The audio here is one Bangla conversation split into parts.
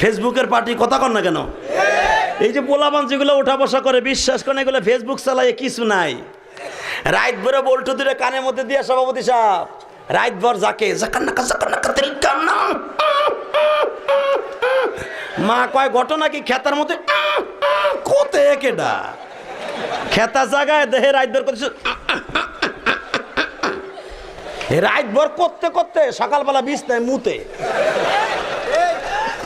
ফেসবুকের পার্টি কথা কর না কেন? এই যে পোলাপান যেগুলো ওঠা বসা করে, বিশ্বাস করেন এগুলো ফেসবুক চালায় কিছু নাই। রাত ভরে বল্টু দূরে কানের মধ্যে দিয়ে সভাপতি সাহেব রাত ভর যাকে মা কয়, ঘটনা কি খেতার মধ্যে? কোতে কেডা খেতা জায়গায় দেহে রাত ভর করছে রাত ভর করতে করতে সকালবেলা বিছনায় মুতে।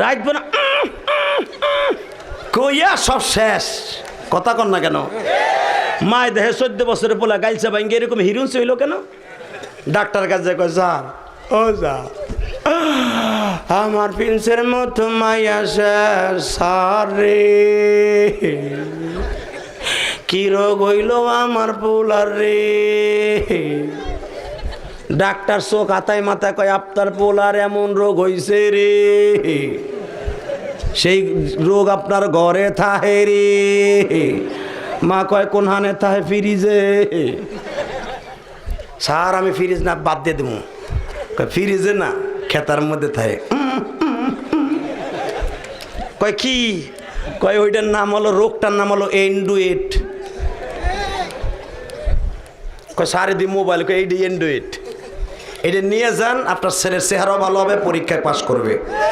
রাত বোনা কইয়া সব শেষ। কথা কর না কেন? মায় দেহে চোদ্দ বছরে পোলা গাইছে ভাঙ্গে, এরকম হিরুন হইল কেন? ডাক্তার কাছে কয়, স্যার, ও যা আমার প্রিন্সের মতো মাইয়া শেষ স্যার রে। কি রোগ হইল আমার পোলার রে? ডাক্তার চোখ আতায় মাথায় কয়, আপনার পোলার এমন রোগ হইছে রে। সেই রোগ আপনার ঘরে থাহে রে। মা কয়, কোন হানে থাহে ফ্রিজে? স্যার, আমি ফ্রিজ না, বাদ দিয়ে দেবো। ফ্রিজে না, খেতার মধ্যে থাকে কয়, কি? কয়, ওইটার নাম হলো, রোগটার নাম হলো এন্ডুয়েট কয়, সারে দি মোবাইল। কয় এইটি এন্ডুয়েট এটা নিয়ে যান আপনার ছেলের চেহারাও ভালো হবে পরীক্ষায় পাশ করবে।